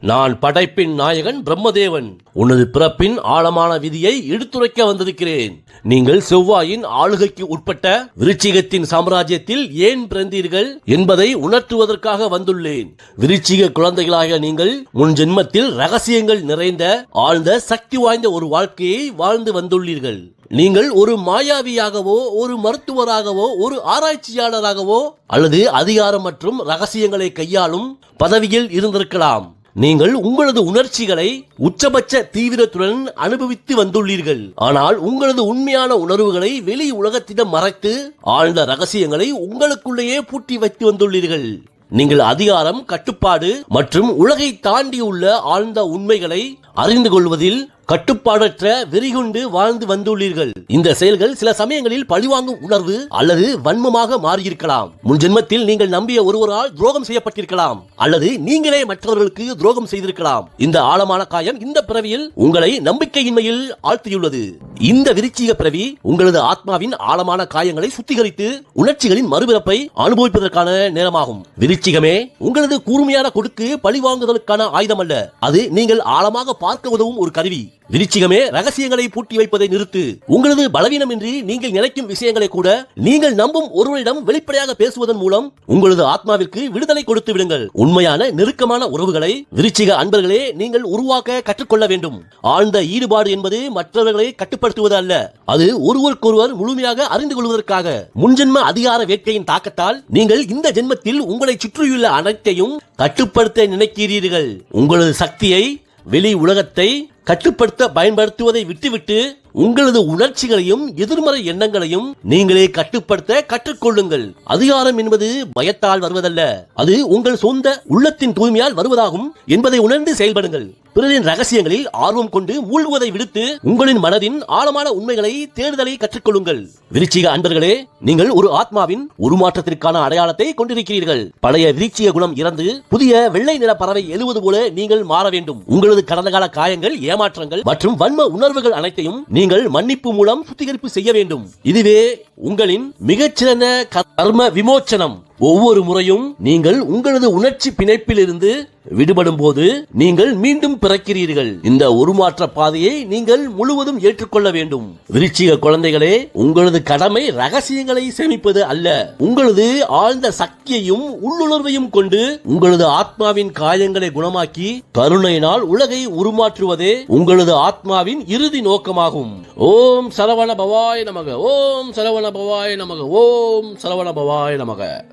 நான் படைப்பின் நாயகன் பிரம்மதேவன். உனது பிறப்பின் ஆழமான விதியை எடுத்துரைக்க வந்திருக்கிறேன். நீங்கள் செவ்வாயின் ஆளுகைக்கு உட்பட்ட விருச்சிகத்தின் சாம்ராஜ்யத்தில் ஏன் பிறந்தீர்கள் என்பதை உணர்த்துவதற்காக வந்துள்ளேன். விருச்சிக குழந்தைகளாக நீங்கள் முன் ஜென்மத்தில் ரகசியங்கள் நிறைந்த ஆழ்ந்த சக்தி வாய்ந்த ஒரு வாழ்க்கையை வாழ்ந்து வந்துள்ளீர்கள். நீங்கள் ஒரு மாயாவியாகவோ ஒரு மருத்துவராகவோ ஒரு ஆராய்ச்சியாளராகவோ அல்லது அதிகாரம் மற்றும் ரகசியங்களை கையாளும் பதவியில் இருந்திருக்கலாம். நீங்கள் உங்களது உணர்ச்சிகளை உச்சபட்ச தீவிரத்துடன் அனுபவித்து வந்துள்ளீர்கள். ஆனால் உங்களது உண்மையான உணர்வுகளை வெளி உலகத்திடம் மறைத்து ஆழ்ந்த ரகசியங்களை உங்களுக்குள்ளேயே பூட்டி வைத்து வந்துள்ளீர்கள். நீங்கள் அதிகாரம் கட்டுப்பாடு மற்றும் உலகை தாண்டியுள்ள ஆழ்ந்த உண்மைகளை அறிந்து கொள்வதில் கட்டுப்பாடற்ற வெறிகொண்டு வாழ்ந்து வந்துள்ளீர்கள். இந்த செயல்கள் சில சமயங்களில் பழிவாங்கும் உணர்வு அல்லது வன்மமாக மாறியிருக்கலாம். முன் ஜென்மத்தில் நீங்கள் நம்பிய ஒருவரால் துரோகம் செய்யப்பட்டிருக்கலாம். அல்லது நீங்களே மற்றவர்களுக்கு துரோகம் செய்திருக்கலாம். இந்த ஆழமான காயம் இந்த பிறவியில் உங்களை நம்பிக்கையின்மையில் ஆழ்த்தியுள்ளது. இந்த விருச்சிக பிறவி உங்களது ஆத்மாவின் ஆழமான காயங்களை சுத்திகரித்து உணர்ச்சிகளின் மறுபிறப்பை அனுபவிப்பதற்கான நேரமாகும். விருச்சிகமே உங்களது கூர்மையான கொடுக்கு பழிவாங்குதலுக்கான ஆயுதம் அல்ல அது நீங்கள் ஆழமாக பார்க்க உதவும் ஒரு கருவி. விருச்சிகமே ரகசியங்களை பூட்டி வைப்பதை நிறுத்து. உங்களது பலவீனமின்றி நீங்கள் நினைக்கும் விஷயங்களை கூட நீங்கள் நம்பும் ஒருவரிடம் வெளிப்படையாக பேசுவதன் மூலம் உங்களது ஆத்மாவிற்கு விடுதலை கொடுத்து விடுங்கள். உண்மையான நெருக்கமான உறவுகளை விருச்சிக அன்பர்களே நீங்கள் உருவாக்க கற்றுக்கொள்ள வேண்டும். ஆழ்ந்த ஈடுபாடு என்பது மற்றவர்களை ஏற்படுத்துவது அல்ல அது ஒருவருக்கொருவர் முழுமையாக அறிந்து கொள்வதற்காக. முன்ஜென்ம அதிகார வேட்கையின் தாக்கத்தால் நீங்கள் இந்த ஜென்மத்தில் உங்களை சுற்றியுள்ள அனைத்தையும் கட்டுப்படுத்த நினைக்கிறீர்கள். உங்களது சக்தியை வெளி உலகத்தை கட்டுப்படுத்த பயன்படுத்துவதை விட்டுவிட்டு உங்களது உணர்ச்சிகளையும் எதிர்மறை எண்ணங்களையும் நீங்களே கட்டுப்படுத்த கற்றுக்கொள்ளுங்கள். அதிகாரம் என்பது பயத்தால் வருவதல்ல. அது உங்கள் சொந்த உள்ளத்தின் தூய்மையால் வருவதாகும் என்பதை உணர்ந்து செயல்படுங்கள். பிறரின் ரகசியங்களில் ஆர்வம் கொண்டு மூழ்குவதை விடுத்து உங்களின் மனதின் ஆழமான உண்மைகளை தேடுதலை கற்றுக்கொள்ளுங்கள். விருச்சிக அன்பர்களே நீங்கள் ஒரு ஆத்மாவின் உருமாற்றத்திற்கான அடையாளத்தை கொண்டிருக்கிறீர்கள். பழைய விருச்சிய குணம் இறந்து புதிய வெள்ளை நிற பறவை எழுவது போல நீங்கள் மாற வேண்டும். உங்களது கடந்த கால காயங்கள் ஏமாற்றங்கள் மற்றும் வன்ம உணர்வுகள் அனைத்தையும் நீங்கள் மன்னிப்பு மூலம் சுத்திகரிப்பு செய்ய வேண்டும். இதுவே உங்களின் மிகச்சிறந்த கர்ம விமோச்சனம். ஒவ்வொரு முறையும் நீங்கள் உங்களது உணர்ச்சி பிணைப்பிலிருந்து விடுபடும் போது நீங்கள் மீண்டும் பிறக்கிறீர்கள். இந்த உருமாற்ற பாதையை நீங்கள் முழுவதும் ஏற்றுக்கொள்ள வேண்டும். விருச்சிக குழந்தைகளே உங்களது கடமை ரகசியங்களை சேமிப்பது அல்ல. உங்களது ஆழ்ந்த சக்தியையும் உள்ளுணர்வையும் கொண்டு உங்களது ஆத்மாவின் காயங்களை குணமாக்கி கருணையினால் உலகை உருமாற்றுவதே உங்களது ஆத்மாவின் இறுதி நோக்கமாகும். ஓம் சரவண பவாய் நமக. ஓம் சரவண பவாய் நமக. ஓம் சரவண பவாய் நமக.